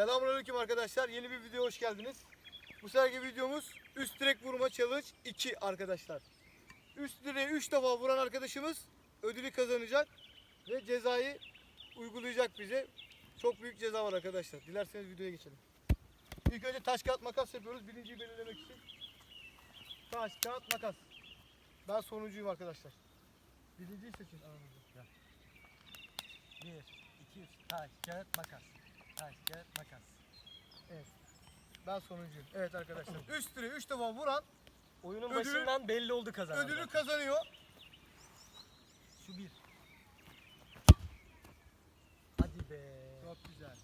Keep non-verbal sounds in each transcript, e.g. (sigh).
Selamünaleyküm arkadaşlar. Yeni bir videoya hoş geldiniz. Bu seferki videomuz üst direk vurma challenge 2 arkadaşlar. Üst direğe 3 defa vuran arkadaşımız ödülü kazanacak ve cezayı uygulayacak bize. Çok büyük ceza var arkadaşlar. Dilerseniz videoya geçelim. İlk önce taş kağıt makas yapıyoruz birinciyi belirlemek için. Taş kağıt makas. Ben sonuncuyum arkadaşlar. Birinciyi seçin. Bir, iki, taş, kağıt, makas. Taş, kağıt, makas. Ben sonuncuyum. Evet arkadaşlar. Üst direğe 3 defa vuran Oyunun Ödülü- başından belli oldu kazanan. ödülü kazanıyor. Şu bir. Hadi be. Çok güzel.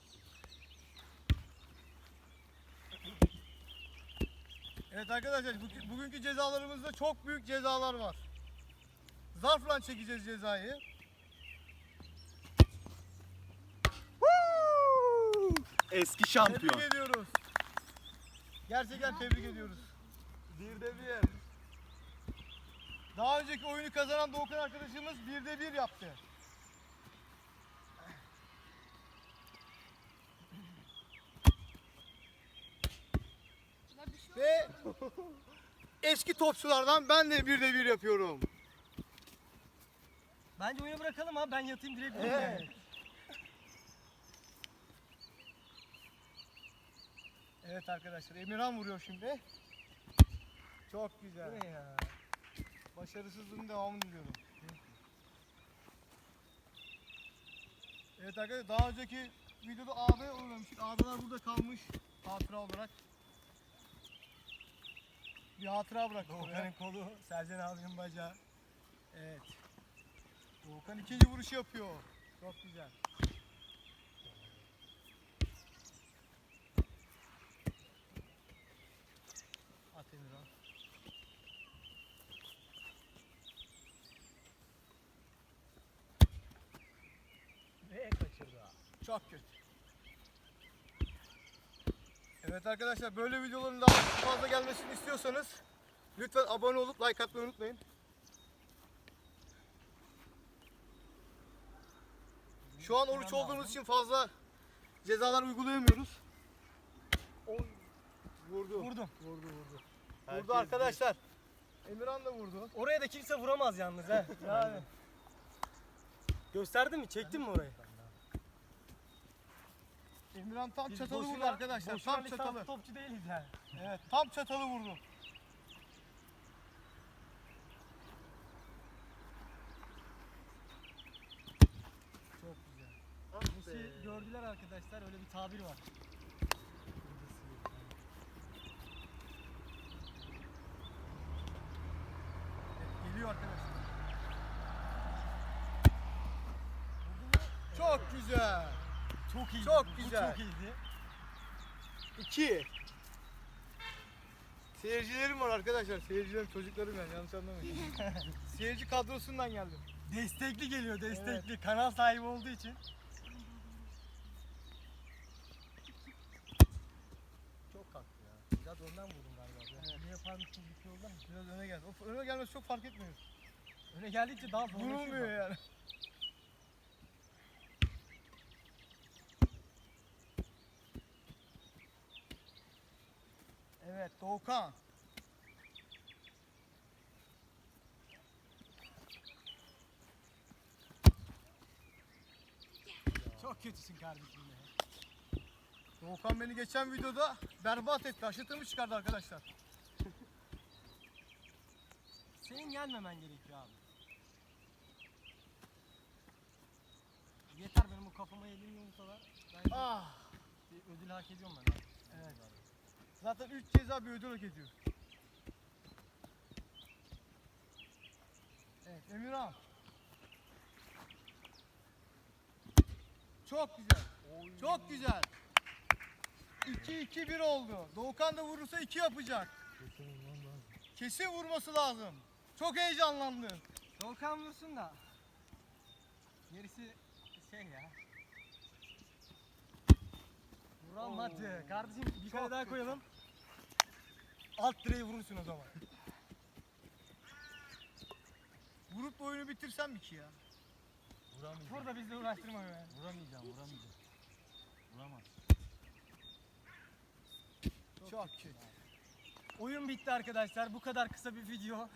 Evet arkadaşlar bu- bugünkü cezalarımızda çok büyük cezalar var. Zarfla çekeceğiz cezayı. Eski şampiyon. Tebrik ediyoruz. Gerçekten tebrik ediyoruz. Bir de bir. Daha önceki oyunu kazanan Doğukan arkadaşımız bir de bir yaptı. Ve eski topçulardan ben de bir de bir yapıyorum. Bence oyunu bırakalım abi ben yatayım direkt. Evet. Evet arkadaşlar Emirhan vuruyor şimdi. Çok güzel. Ne ya? Başarısızlığın devamını diliyorum. Evet arkadaşlar daha önceki videoda ağda oynamıştık. Ağdalar burada kalmış hatıra olarak. Bir hatıra oraya. Doğukan'ın kolu, Sercan abinin bacağı. Evet. Doğukan ikinci vuruşu yapıyor. Çok güzel. At Emirhan. Ve kaçırdı. Çok kötü. Evet arkadaşlar böyle videoların daha fazla gelmesini istiyorsanız lütfen abone olup like atmayı unutmayın. Şu an oruç olduğumuz için fazla cezalar uygulayamıyoruz. Oy. Vurdu. Vurdum. Vurdu vurdu. Herkes vurdu arkadaşlar. Emirhan da vurdu. Oraya da kimse vuramaz yalnız ha. (laughs) Yani. Gösterdin mi? Çektin mi orayı? Emirhan tam Biz çatalı vurdu arkadaşlar. boşuna Tam lisans çatalı. topçu değiliz yani. Evet tam çatalı vurdu. Çok güzel. Bu şey gördüler arkadaşlar öyle bir tabir var. Evet, geliyor arkadaşlar. Çok güzel. Çok iyi. Çok Bu güzel. Çok iyiydi. 2. Seyircilerim var arkadaşlar. Seyircilerim çocuklarım yani yanlış anlamayın. (laughs) Seyirci kadrosundan geldim. Destekli geliyor destekli. Kanal sahibi olduğu için. Çok kalktı ya. Biraz önden vurdum galiba. Biraz ne yaparmışsın bir şey oldu. Biraz öne geldi. O öne gelmesi çok fark etmiyor. Öne geldikçe daha zorlaşıyor. Vurulmuyor bak. yani. Evet Doğukan. Çok kötüsün kardeşim ya. Doğukan beni geçen videoda berbat etti. Aşıtımı çıkardı arkadaşlar. Senin gelmemen gerekiyor abi. Yeter benim o kafama yediğim yumurtalar. Ben Ah. bir ödül hak ediyorum ben abi. Evet. Zaten 3 ceza bir ödül hak ediyor. Evet Emirhan. Çok güzel. Çok güzel. 2-2-1 oldu. Doğukan da vurursa 2 yapacak. Kesin vurması lazım. Çok heyecanlandı. Doğukan vursun da. Gerisi şey ya. Vuramadı. Kardeşim bir kere Çok daha koyalım. Alt direği vurursun o zaman. Vurup da oyunu bitirsem mi ki ya? Vuramayacağım. Burada bizi uğraştırma be. Vuramayacağım, vuramayacağım. Vuramaz. Çok kötü. Oyun bitti arkadaşlar. Bu kadar kısa bir video.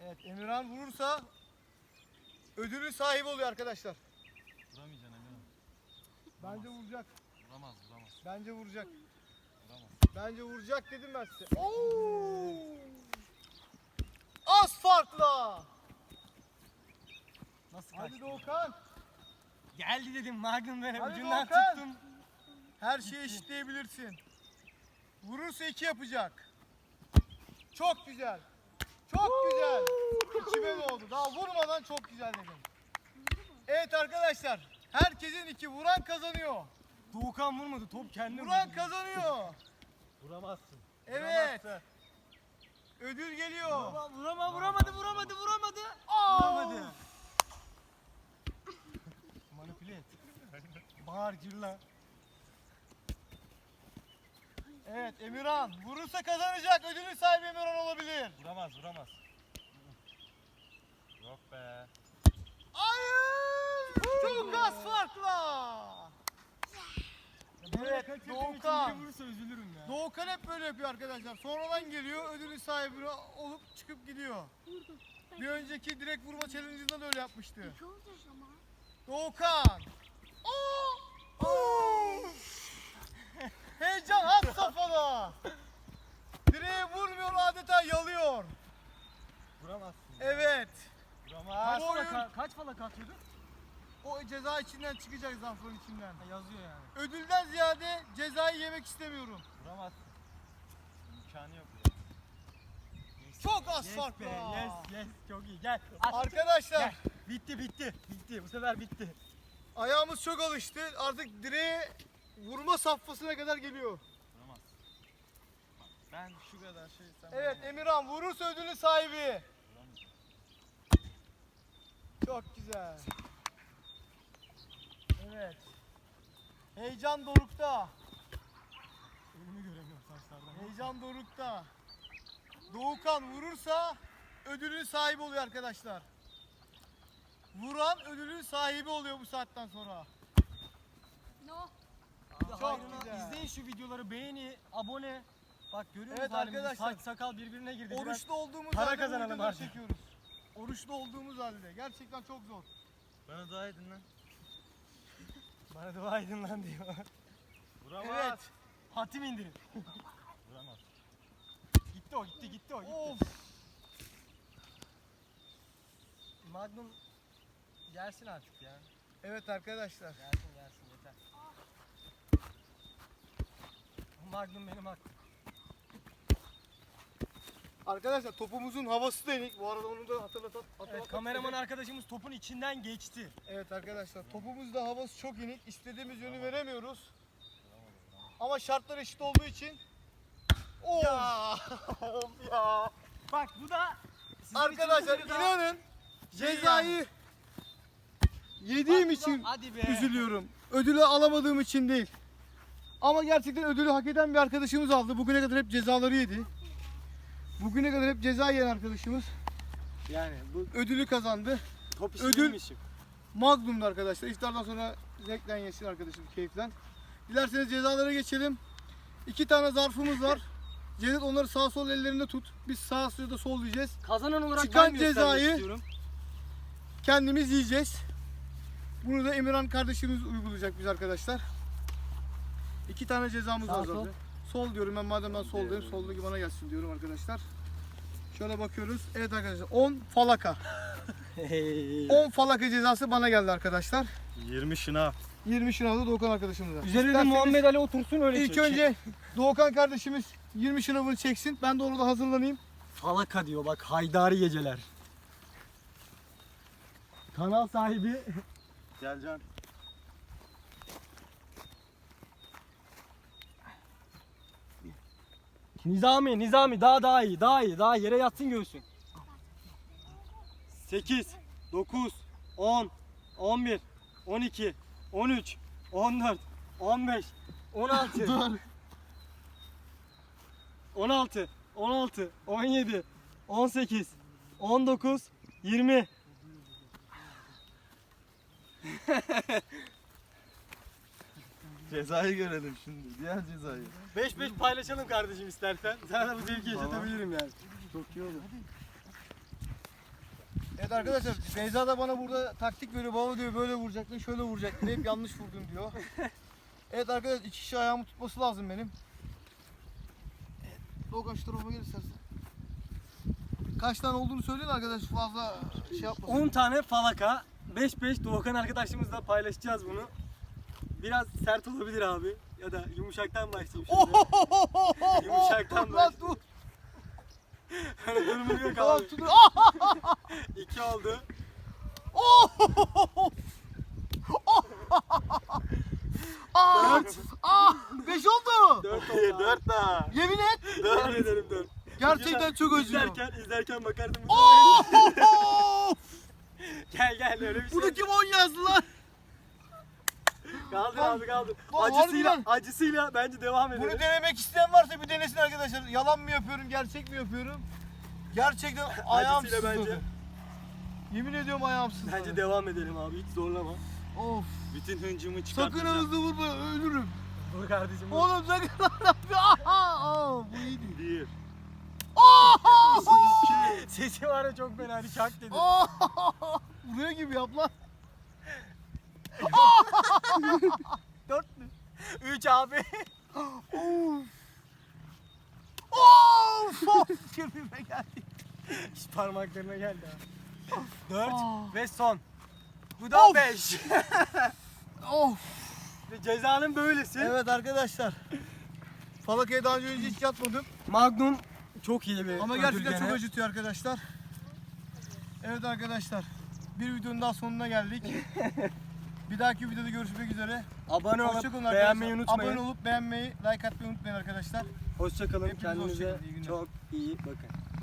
Evet Emirhan vurursa ödülün sahibi oluyor arkadaşlar. Vuramayacaksın Emirhan. Bence vuracak. Vuramaz vuramaz. Bence vuracak. Vuramaz. Bence vuracak dedim ben size. Oo! Az farkla. Nasıl Hadi kaçtı? Doğukan. Geldi dedim Magnum benim Hadi ucundan Doğukan. tuttum. Her şeyi eşitleyebilirsin. Vurursa iki yapacak. Çok güzel. Çok güzel. İkime oldu. Daha vurmadan çok güzel dedim. Evet arkadaşlar. Herkesin iki vuran kazanıyor. Doğukan vurmadı top kendi Vuran vurdu. kazanıyor. Vuramazsın. Evet. Ödül geliyor. Vurama, vurama, vuramadı, vuramadı, vuramadı. Aa! Vuramadı. Manipüle et. Bağır cırla. Evet Emirhan vurursa kazanacak. Ödülün sahibi Emirhan olabilir. Vuramaz vuramaz. Yok be. Hayır! Çok az farkla. Evet Doğukan. Vurursa üzülürüm ya. Doğukan hep böyle yapıyor arkadaşlar. Sonradan geliyor ödülün sahibi olup çıkıp gidiyor. Bir önceki direkt vurma challenge'ında da öyle yapmıştı. İki olacak ama. Doğukan. Oo! Oo! Heyecan had safhada. Direğe vurmuyor adeta yalıyor. Vuramazsın. Evet. Vuramaz. Kaç oyun- ka- kaç falak atıyordu? O ceza içinden çıkacak zarfın içinden. Ha, yazıyor yani. Ödülden ziyade cezayı yemek istemiyorum. Vuramazsın. İmkanı yok ya. Çok az Yes farkla. be, yes, yes. Çok iyi. Gel. At. Arkadaşlar Gel. Bitti, bitti. Bitti. Bu sefer bitti. ayağımız çok alıştı. Artık direğe vurma safhasına kadar geliyor. Vuramaz. Bak, Ben şu kadar şey sen Evet. Emirhan vurursa ödülün sahibi. Çok güzel. Evet. Heyecan dorukta. Önümü göremiyorum saçlardan. Heyecan dorukta. Doğukan vurursa ödülün sahibi oluyor arkadaşlar. Vuran ödülün sahibi oluyor bu saatten sonra. No. Çok Hayrına güzel. İzleyin şu videoları. Beğeni, abone. Bak görüyor musunuz Evet halimizi? arkadaşlar. Saç sakal birbirine girdi. Biraz- Oruçlu olduğumuz para halde bu kazanalım videoları artık. çekiyoruz. Oruçlu olduğumuz halde. Gerçekten çok zor. Bana dua edin lan. (laughs) Bana dua edin lan diyor. Vuramaz. Evet. Hatim indirin. (laughs) Vuramaz. Gitti o, gitti, gitti o, gitti. Of. Magnum gelsin artık ya. Evet arkadaşlar. Gelsin gelsin yeter. Magnum benim hakkım. Arkadaşlar topumuzun havası da inik. Bu arada onu da hatırlatalım. Evet, kameraman arkadaşımız topun içinden geçti. Evet arkadaşlar topumuzda havası çok inik. İstediğimiz yönü veremiyoruz. Ama şartlar eşit olduğu için Of. ya. (laughs) Bak bu da sizin Arkadaşlar için inanın Şey cezayı yediğim Bak bu da- için hadi be. üzülüyorum. Ödülü alamadığım için değil. Ama gerçekten ödülü hak eden bir arkadaşımız aldı. Bugüne kadar hep cezaları yedi. Bugüne kadar hep ceza yiyen arkadaşımız Yani bu ödülü kazandı. top Ödül- benim işim. Magnum'du arkadaşlar. İftardan sonra zevkten yesin arkadaşım keyiflen. Dilerseniz cezalara geçelim. İki tane zarfımız var. Cevdet onları sağ sol ellerinde tut. Biz sağ ya da sol diyeceğiz. Kazanan olarak Çıkan ben göstermek cezayı- istiyorum. Kendimiz yiyeceğiz. Bunu da Emirhan kardeşimiz uygulayacak biz arkadaşlar. İki tane cezamız Sağ, var zaten. Sol diyorum ben madem ben sol diyorum. Soldaki bana gelsin diyorum arkadaşlar. Şöyle bakıyoruz. Evet arkadaşlar 10 falaka. 10 falaka cezası bana geldi arkadaşlar. 20 şınav. 20 şınavda Doğukan arkadaşımıza. Üzerine İsterseniz- Muhammed Ali otursun öyle İlk çek. önce Doğukan kardeşimiz 20 şınavını çeksin. Ben de orada hazırlanayım. Falaka diyor bak haydari geceler. Kanal sahibi Gel Nizami, Nizami daha daha iyi, daha iyi, daha yere yatsın göğsün. 8, 9, 10, 11, 12, 13, 14, 15, 16, 16, 16, 17, 18, 19, 20. Cezayı görelim şimdi. Diğer cezayı. 5-5 paylaşalım kardeşim istersen. Sana da bu zevki yaşatabilirim yani. Çok iyi olur. Evet arkadaşlar Beyza da bana burada taktik veriyor. Baba diyor böyle vuracaktın, şöyle vuracaktın. Hep yanlış vurdun diyor. (laughs) Evet arkadaşlar iki kişi ayağımı tutması lazım benim. Evet. Logan şu tarafa gel istersen. Kaç tane olduğunu söyleyin arkadaş fazla şey yapmasın. 10 tane falaka. 5-5 Doğukan arkadaşımızla paylaşacağız bunu. Biraz sert olabilir abi. Ya da yumuşaktan başlayayım şöyle. (laughs) Yumuşaktan lan başla. dur. (laughs) Hani durumu yok Tamam abi. Ah! (laughs) 2 oldu. Ah! Ah! Beş oldu. 4 oldu. 4 daha. Yemin et. Devam edelim 4. Gerçekten çok özlüyorum. İzlerken, izlerken bakardım. Oh! Gel gel öyle bir şey. Bunu kim on yazdı lan? Kaldır abi kaldır. Lan Acısıyla, harbiden. acısıyla bence devam edelim. Bunu denemek isteyen varsa bir denesin arkadaşlar. Yalan mı yapıyorum, gerçek mi yapıyorum? Gerçekten (laughs) ayağım Acısıyla sızladı. bence. Yemin ediyorum ayağım sızladı. Bence devam edelim abi hiç zorlama. Of. Bütün hıncımı Sakın çıkartacağım. hızlı vurma, ölürüm. Dur kardeşim. Oğlum sakın (laughs) Aha! Aa, bu iyiydi. Bir. Sesi var ya çok fena hadi şak dedi. Aa! Vuruyor gibi yap lan. (laughs) 4 mü? 3 abi. Of. Of! Of! (laughs) Kirpime geldi. Hiç parmaklarına geldi ha. 4 Ah. ve son. Bu da Of. 5. (laughs) Of! ve cezanın böylesi. Evet arkadaşlar. Falakaya daha önce hiç yatmadım. Magnum çok iyi bir Ama gerçekten gene. çok acıtıyor arkadaşlar. Evet arkadaşlar. Bir videonun daha sonuna geldik. Bir dahaki videoda görüşmek üzere. Abone olup Hoşçakalın beğenmeyi arkadaşlar. unutmayın. Abone olup beğenmeyi, like atmayı unutmayın arkadaşlar. Hoşçakalın. Hepinize Kendinize hoşçakalın, iyi günler. çok iyi bakın.